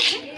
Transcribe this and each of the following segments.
Okay.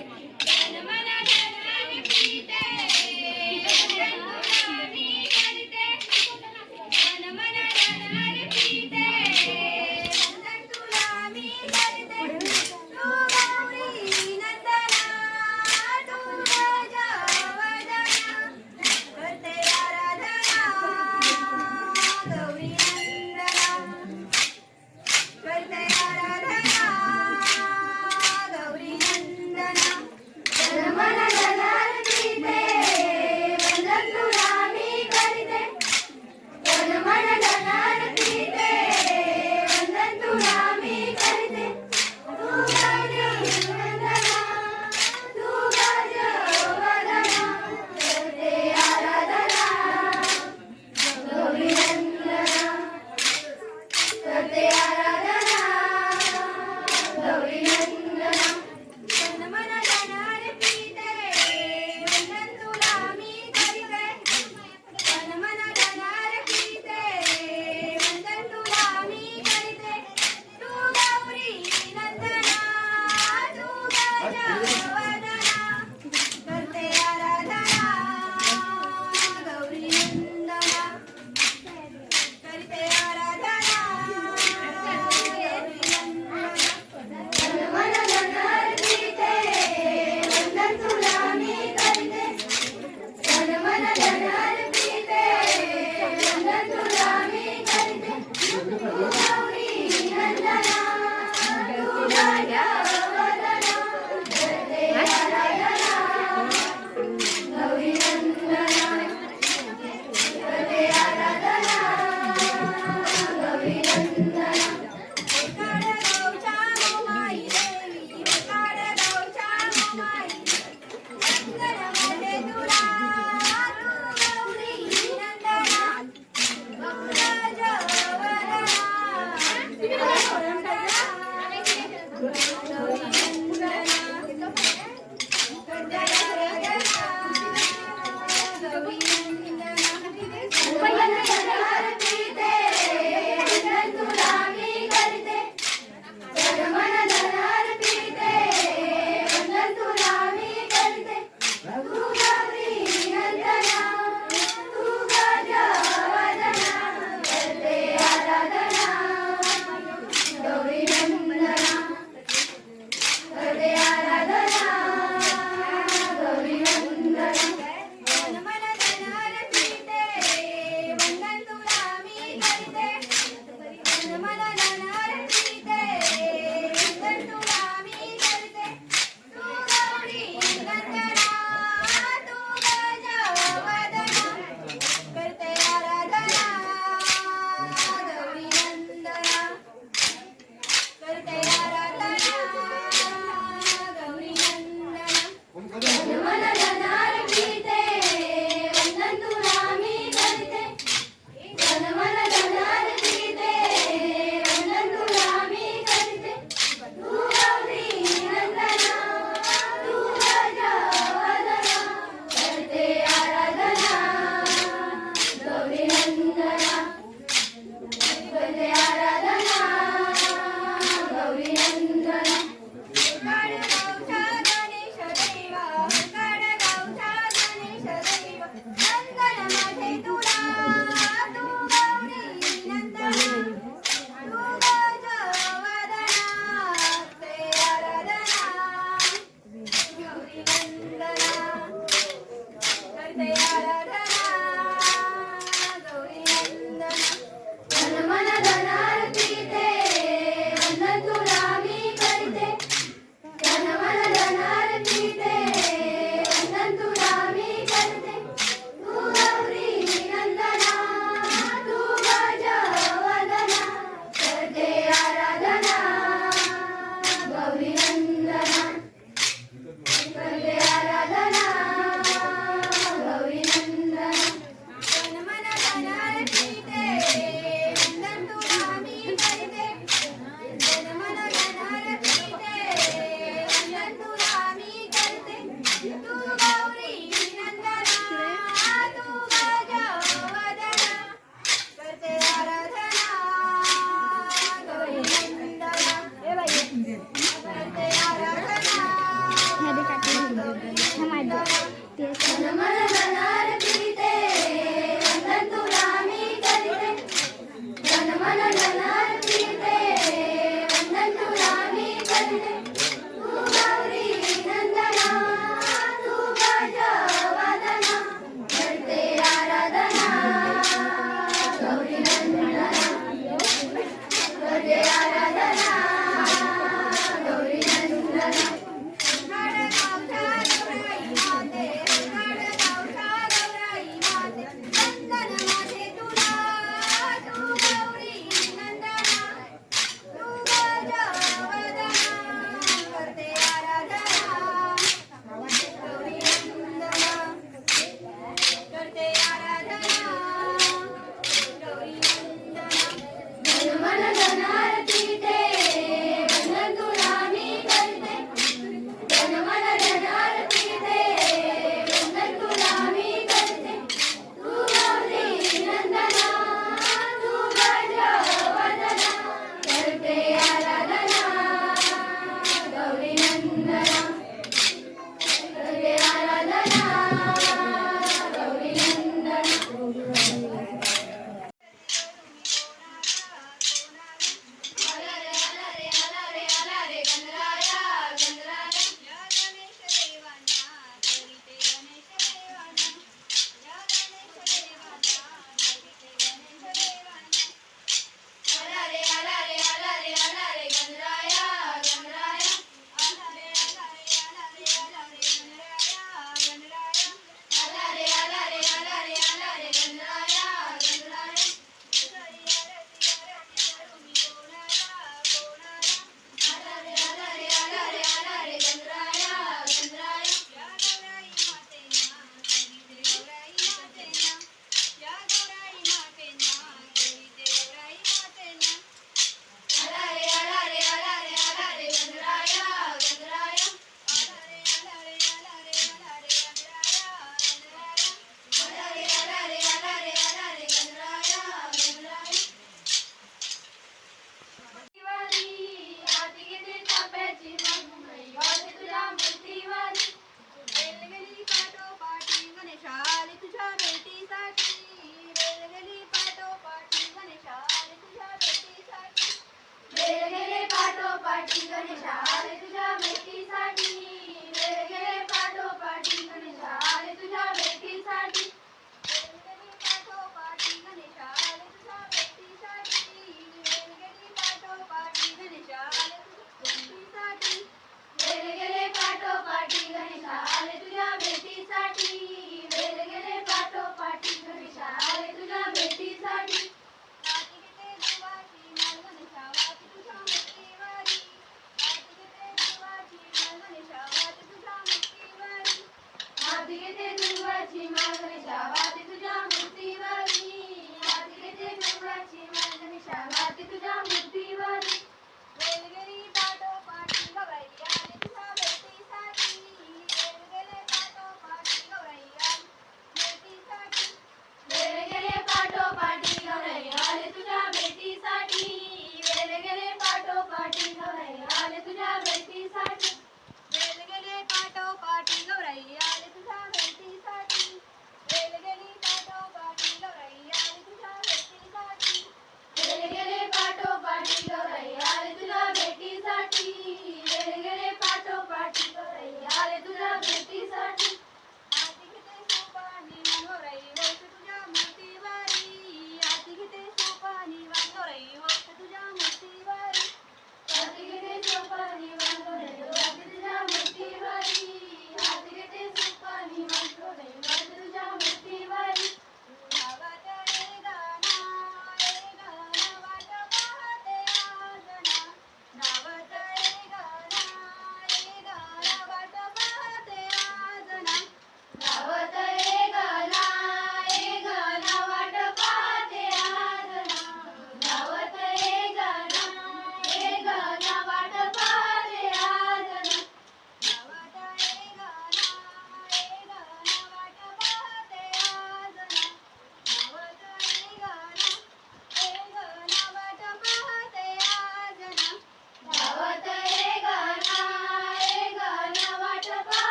அது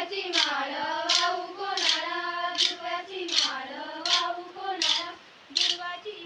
धुपाची माळ वाहू कोणाला? धुपाची माळ वाहू कोणाला? दुर्वाची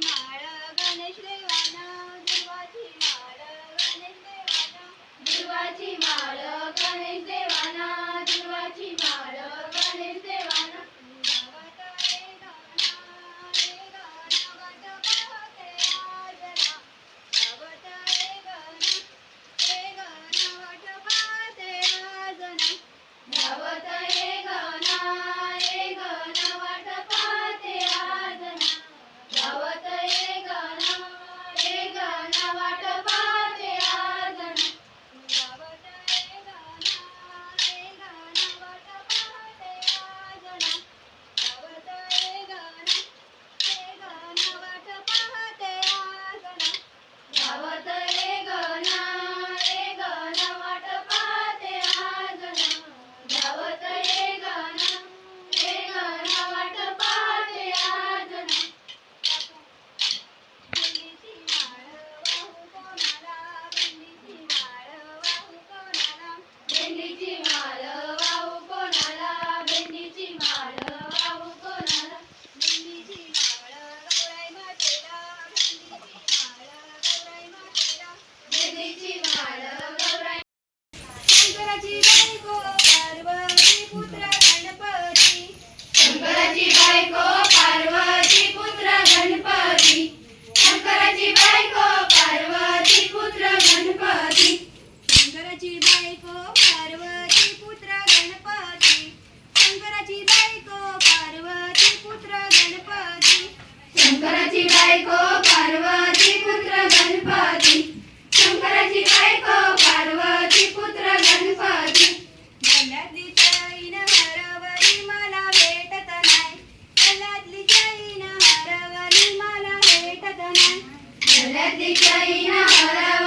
i'm gonna get you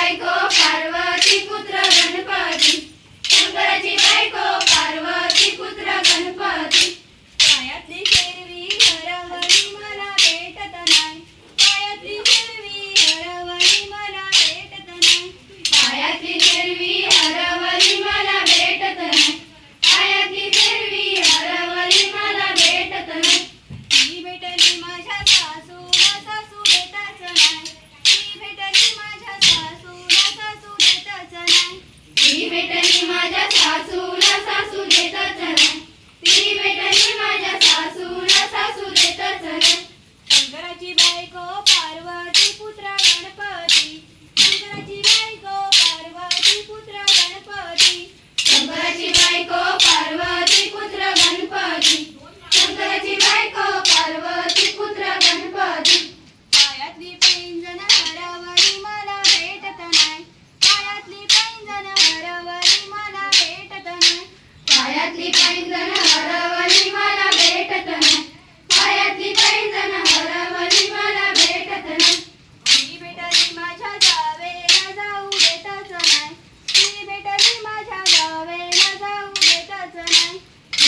बायको पार्वती पुत्र गणपती. शंकराची बायको पार्वती पुत्र गणपती.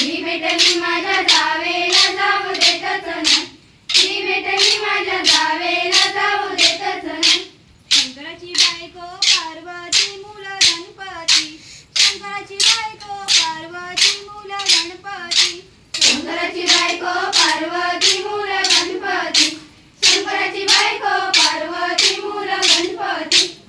मी भेटली माझ्या जावेला जाऊ देतच नाही. मी भेटली माझ्या जावेला जाऊ देतच नाही. शंकराची बायको पार्वती मूल गणपती. शंकराची बायको पार्वती मूल गणपती. शंकराची बायको पार्वती मूल गणपती. शंकराची बायको पार्वती मूल गणपती.